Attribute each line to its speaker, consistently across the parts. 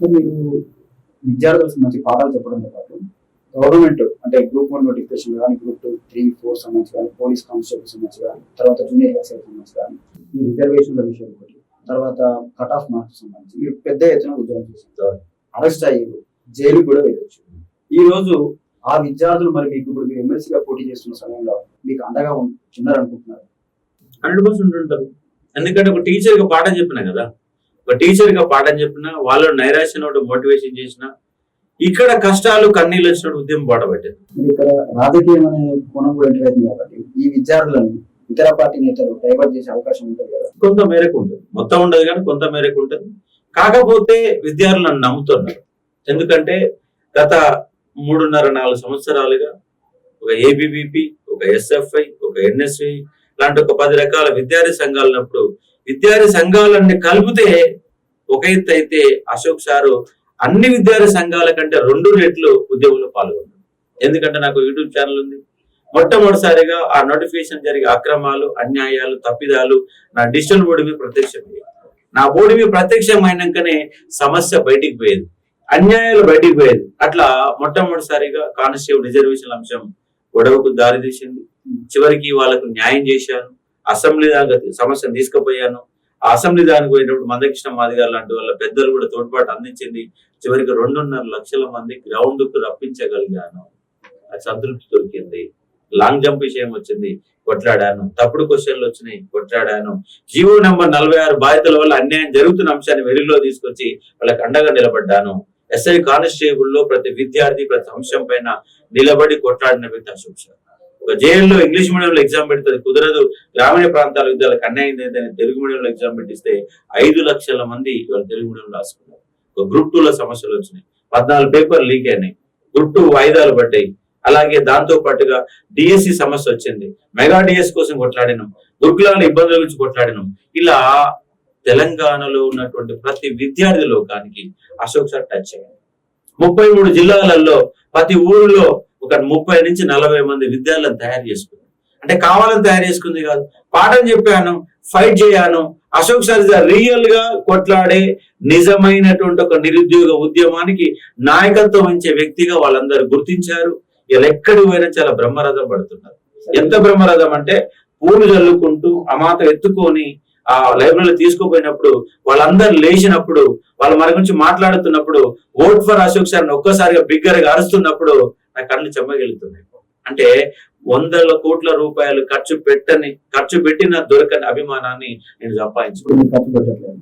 Speaker 1: మీరు విద్యార్థులకు మంచి పాఠాలు చెప్పడంతో పాటు గవర్నమెంట్ అంటే గ్రూప్ వన్ నోటిఫికేషన్ కానీ గ్రూప్ టూ త్రీ ఫోర్ సంబంధించి కానీ పోలీస్ కానిస్టేబుల్ సంబంధించి కానీ తర్వాత జూనియర్ ఎక్సైజ్ సంబంధించి కానీ ఈ రిజర్వేషన్ల విషయం ఒకటి తర్వాత కట్ ఆఫ్ మార్క్స్ సంబంధించి మీరు పెద్ద ఎత్తున ఉద్యోగం చేస్తారు అరెస్ట్ అయ్యారు జైలు కూడా వెళ్ళొచ్చు ఈ రోజు ఆ విద్యార్థులు మరి మీకు ఇప్పుడు మీరు ఎమ్మెల్సీగా పోటీ చేస్తున్న సమయంలో మీకు అండగా ఉన్- ఉన్నారనుకుంటున్నారు.
Speaker 2: హండ్రెడ్ పర్సెంట్ ఉంటారు. ఎందుకంటే ఒక టీచర్ పాఠం చెప్పినా కదా ఒక టీచర్గా పాఠం చెప్పినా వాళ్ళు నైరాశ్యం మోటివేషన్ చేసిన ఇక్కడ కష్టాలు కన్నీళ్ళు వచ్చినప్పుడు ఉద్యమం పాటపట్టింది
Speaker 1: మరి ఇక్కడ రాజకీయం అనే కోణం కూడా ఎంటర్ అయింది కాబట్టి ఈ విద్యార్థులను ఇతర పార్టీ నేతలు డైవర్ట్ చేసే అవకాశం ఉంటుంది కదా.
Speaker 2: కొంత మేరకు ఉంటుంది. మొత్తం ఉండదు కానీ కొంత మేరకు ఉంటుంది. కాకపోతే విద్యార్థులు నన్ను నమ్ముతున్నారు. ఎందుకంటే గత మూడున్నర నాలుగు సంవత్సరాలుగా ఒక ఏబిబిపి ఒక ఎస్ఎఫ్ఐ ఒక ఎన్ఎస్ఐ లాంటి ఒక పది రకాల విద్యార్థి సంఘాలు ఉన్నప్పుడు విద్యార్థి సంఘాలన్నీ కలిపితే ఒక ఎత్తు అయితే అశోక్ సారు అన్ని విద్యార్థి సంఘాల కంటే రెండు రెట్లు ఉద్యోగంలో పాల్గొన్నారు. ఎందుకంటే నాకు యూట్యూబ్ ఛానల్ ఉంది. మొట్టమొదటిసారిగా ఆ నోటిఫికేషన్ జరిగే అక్రమాలు అన్యాయాలు తప్పిదాలు నా డిజిటల్ బోర్డు మీద ప్రత్యక్షమయ్యాయి నా బోర్డు మీద ప్రత్యక్షమైనాకనే సమస్య బయటికి పోయేది. అన్యాయాలు బయటికి పోయేది. అట్లా మొట్టమొదటిసారిగా కానిస్టేబుల్ రిజర్వేషన్ అంశం గొడవకు దారి తీసింది చివరికి వాళ్ళకు న్యాయం చేశాను అసెంబ్లీ దాకా సమస్యను తీసుకుపోయాను. ఆ అసెంబ్లీ దానికి పోయినప్పుడు మందకృష్ణ మాదిగారు లాంటి వాళ్ళ పెద్దలు కూడా తోడ్పాటు అందించింది. చివరికి రెండున్నర లక్షల మంది గ్రౌండ్కు రప్పించగలిగాను. అది సంతృప్తి దొరికింది. లాంగ్ జంప్ విషయం వచ్చింది. కొట్లాడాను. తప్పుడు క్వశ్చన్లు వచ్చినాయి. కొట్లాడాను. జీవో నెంబర్ నలభై ఆరు బాధితుల వల్ల అన్యాయం జరుగుతున్న అంశాన్ని వెలుగులో తీసుకొచ్చి వాళ్ళకి అండగా నిలబడ్డాను. ఎస్ఐ కానిస్టేబుల్లో ప్రతి విద్యార్థి ప్రతి అంశం పైన నిలబడి కొట్లాడిన వ్యక్తి అశోక్ ఒక జైల్లో ఇంగ్లీష్ మీడియంలో ఎగ్జామ్ పెడితే కుదరదు. గ్రామీణ ప్రాంతాల విద్యార్థులకు అన్యాయం తెలుగు మీడియంలో ఎగ్జామ్ పెట్టిస్తే ఐదు లక్షల మంది ఇవాళ తెలుగు మీడియంలో రాసుకున్నారు. ఒక గ్రూప్ టూ లో సమస్యలు వచ్చినాయి. పద్నాలుగు పేపర్లు లీక్ అయినాయి. గ్రూప్ టూ వాయిదాలు పడ్డాయి. అలాగే దాంతో పాటుగా డిఎస్సి సమస్య వచ్చింది. మెగా డిఎస్ కోసం కొట్లాడినాం. గురుకులాల ఇబ్బందుల గురించి కొట్లాడినాం. ఇలా తెలంగాణలో ఉన్నటువంటి ప్రతి విద్యార్థి లోకానికి అశోక్ సార్ టచ్ అయ్యాడు ముప్పై మూడు జిల్లాలలో ప్రతి ఊరిలో ఒక ముప్పై నుంచి నలభై మంది విద్యార్థులను తయారు చేసుకున్నాను అంటే కావాలని తయారు చేసుకుంది కాదు. పాఠం చెప్పాను ఫైట్ చేయాను అశోక్ సార్ రియల్గా కొట్లాడే నిజమైనటువంటి ఒక నిరుద్యోగ ఉద్యమానికి నాయకత్వం ఇచ్చే వ్యక్తిగా వాళ్ళందరూ గుర్తించారు. ఇలా ఎక్కడికి పోయినా చాలా బ్రహ్మరథం పడుతున్నారు. ఎంత బ్రహ్మరథం అంటే పూలు చల్లుకుంటూ అమాత ఎత్తుకొని ఆ లైబ్రరీలో తీసుకుపోయినప్పుడు వాళ్ళందరూ లేచినప్పుడు వాళ్ళ మన గురించి మాట్లాడుతున్నప్పుడు ఓట్ ఫర్ అశోక్ సార్ ఒక్కసారిగా బిగ్గరగా అరుస్తున్నప్పుడు నా కళ్ళు చెమ్మగిలుతున్నాయి అంటే వందల కోట్ల రూపాయలు ఖర్చు పెట్టని ఖర్చు పెట్టిన దొరకని అభిమానాన్ని నేను సంపాదించుకున్నాను.
Speaker 1: ఖర్చు పెట్టట్లేదు.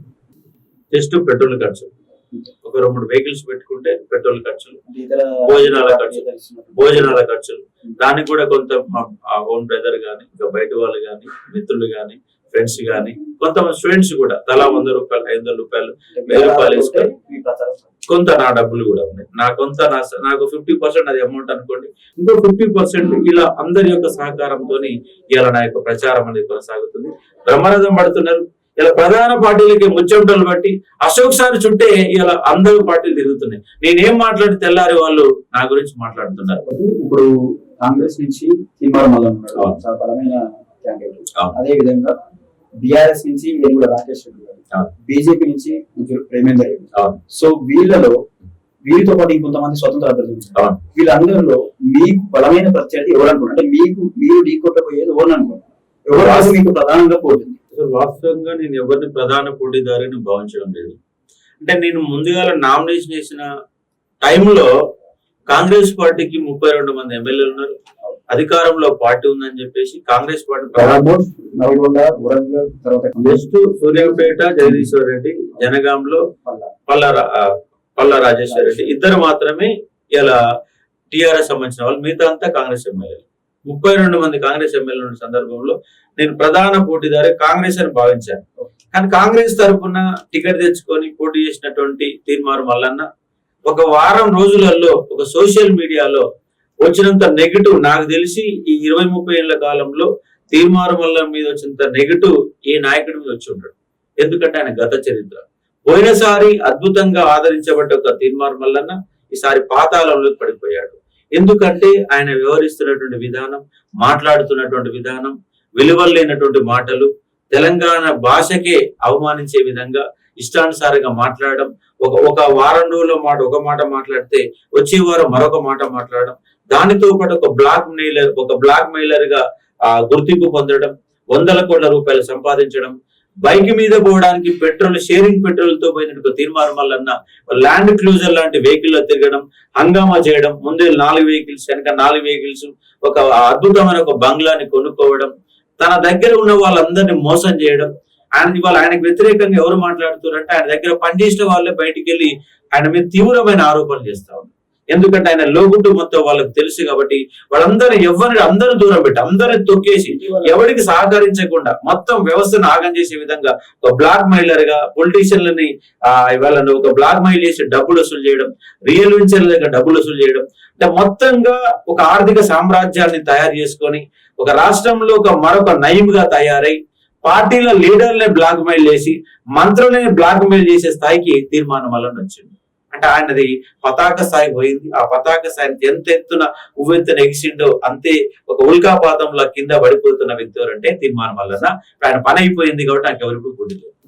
Speaker 2: జస్ట్ పెట్రోల్ ఖర్చు. ఒక రెండు వెహికల్స్ పెట్టుకుంటే పెట్రోల్ ఖర్చులు భోజనాల ఖర్చు.
Speaker 1: ఇస్తున్నప్పుడు
Speaker 2: భోజనాల ఖర్చులు దానికి కూడా కొంత ఓన్ బ్రదర్ గాని ఇంకా బయట వాళ్ళు గాని మిత్రులు గాని ఫ్రెండ్స్ గాని కొంతమంది స్టూడెంట్స్ కూడా తలా వంద రూపాయలు ఐదు వందల రూపాయలు వేల రూపాయలు
Speaker 1: ప్రచారం
Speaker 2: కొంత నా డబ్బులు కూడా ఉన్నాయి. నా కొంత నా నాకు ఫిఫ్టీ పర్సెంట్ అది అమౌంట్ అనుకోండి. ఇంకో ఫిఫ్టీ పర్సెంట్ ఇలా అందరి యొక్క సహకారంతో ఇలా నా యొక్క ప్రచారం అనేది కొనసాగుతుంది. బ్రహ్మరథం పడుతున్నారు. ఇలా ప్రధాన పార్టీలకి ముచ్చమటలు బట్టి అశోక్ సార్ చుట్టే ఇలా అందరూ పార్టీలు తిరుగుతున్నాయి. నేనేం మాట్లాడి తెల్లారి వాళ్ళు నా గురించి మాట్లాడుతున్నారు.
Speaker 1: ఇప్పుడు కాంగ్రెస్ నుంచి బలమైన. అదే విధంగా బిఆర్ఎస్ నుంచి రాకేష్ రెడ్డి. బీజేపీ నుంచి ముగ్గురు ప్రేమేందర్ రెడ్డి. సో వీళ్ళలో వీరితో పాటు ఇంకొంతమంది స్వతంత్ర అభ్యర్థులు. వీళ్ళందరిలో మీకు బలమైన ప్రత్యర్థి ఎవరు అనుకుంటారు? అంటే మీకు మీరు ఢీ కొట్టబోయేది ఎవరు అనుకుంటారు? ఎవరు రాసి మీకు ప్రధానంగా పోతుంది
Speaker 2: అసలు వాస్తవంగా నేను ఎవరిని ప్రధాన పోటీదారిని భావించడం లేదు. అంటే నేను ముందుగా నామినేషన్ చేసిన టైంలో కాంగ్రెస్ పార్టీకి ముప్పై రెండు మంది ఎమ్మెల్యేలు ఉన్నారు. అధికారంలో పార్టీ ఉందని చెప్పేసి కాంగ్రెస్ పార్టీ జస్ట్ సూర్యాపేట జగదీశ్వర్ రెడ్డి జనగాంలో
Speaker 1: పల్లా.
Speaker 2: పల్ల రాజేశ్వర్ రెడ్డి. ఇద్దరు మాత్రమే ఇలా టిఆర్ఎస్ సంబంధించిన వాళ్ళు మిగతా అంతా కాంగ్రెస్ ఎమ్మెల్యేలు. ముప్పై రెండు మంది కాంగ్రెస్ ఎమ్మెల్యేలు ఉన్న సందర్భంలో నేను ప్రధాన పోటీదారి కాంగ్రెస్ అని భావించాను. కానీ కాంగ్రెస్ తరఫున టికెట్ తెచ్చుకొని పోటీ చేసినటువంటి తీర్మానం మల్లన్న ఒక వారం రోజులలో ఒక సోషల్ మీడియాలో వచ్చినంత నెగిటివ్ నాకు తెలిసి ఈ ఇరవై ముప్పై ఏళ్ళ కాలంలో తీర్మానం వల్ల మీద వచ్చినంత నెగిటివ్ ఈ నాయకుడి మీద వచ్చి ఉంటాడు ఎందుకంటే ఆయన గత చరిత్ర. పోయినసారి అద్భుతంగా ఆదరించబడ్డ ఒక తీర్మానం ఈసారి పాతాళంలోకి పడిపోయాడు. ఎందుకంటే ఆయన వ్యవహరిస్తున్నటువంటి విధానం మాట్లాడుతున్నటువంటి విధానం విలువలు లేనటువంటి మాటలు తెలంగాణ భాషకే అవమానించే విధంగా ఇష్టానుసారంగా మాట్లాడడం ఒక ఒక వారం రోజుల మాట ఒక మాట మాట్లాడితే వచ్చే వారం మరొక మాట మాట్లాడడం దానితో పాటు ఒక బ్లాక్ మెయిలర్ ఒక బ్లాక్ మెయిలర్గా ఆ, గుర్తింపు పొందడం వందల కోట్ల రూపాయలు సంపాదించడం బైక్ మీద పోవడానికి పెట్రోల్ షేరింగ్ పెట్రోల్తో పోయినట్టు తీర్మానం వల్ల ల్యాండ్ క్లూజర్ లాంటి వెహికల్లో తిరగడం హంగామా చేయడం ముందే నాలుగు వెహికల్స్ వెనక నాలుగు వెహికల్స్ ఒక అద్భుతమైన ఒక బంగ్లాని కొనుక్కోవడం తన దగ్గర ఉన్న వాళ్ళందరినీ మోసం చేయడం ఆయన ఇవాళ ఆయనకు వ్యతిరేకంగా ఎవరు మాట్లాడుతున్నారంటే ఆయన దగ్గర పనిచేసిన వాళ్ళే బయటికి వెళ్ళి ఆయన మీద తీవ్రమైన ఆరోపణలు చేస్తా ఉన్నారు. ఎందుకంటే ఆయన లోగుట్టు మొత్తం వాళ్ళకి తెలుసు కాబట్టి వాళ్ళందరూ ఎవరిని అందరూ దూరం పెట్టి అందరిని తొక్కేసి ఎవరికి సహకరించకుండా మొత్తం వ్యవస్థను ఆగం చేసే విధంగా ఒక బ్లాక్ మైలర్గా పొలిటీషియన్లని ఆ వాళ్ళని ఒక బ్లాక్ మెయిల్ చేసి డబ్బులు వసూలు చేయడం రియల్ వెంచర్ల దగ్గర డబ్బులు వసూలు చేయడం అంటే మొత్తంగా ఒక ఆర్థిక సామ్రాజ్యాన్ని తయారు చేసుకొని ఒక రాష్ట్రంలో ఒక మరొక నయంగా తయారై పార్టీల లీడర్లే బ్లాక్ మెయిల్ చేసి మంత్రులని బ్లాక్ మెయిల్ చేసే స్థాయికి తీర్మానం వలన వచ్చింది అంటే ఆయనది పతాక స్థాయి పోయింది. ఆ పతాక స్థాయిని ఎంత ఎత్తున ఉవ్వెత్తున ఎగిసిండో అంతే ఒక ఉల్కాపాతంలో కింద పడిపోతున్న వ్యక్తి ఎవరంటే తీర్మానం వలన ఆయన పని అయిపోయింది కాబట్టి నాకు ఎవరికి గుడి లేదు.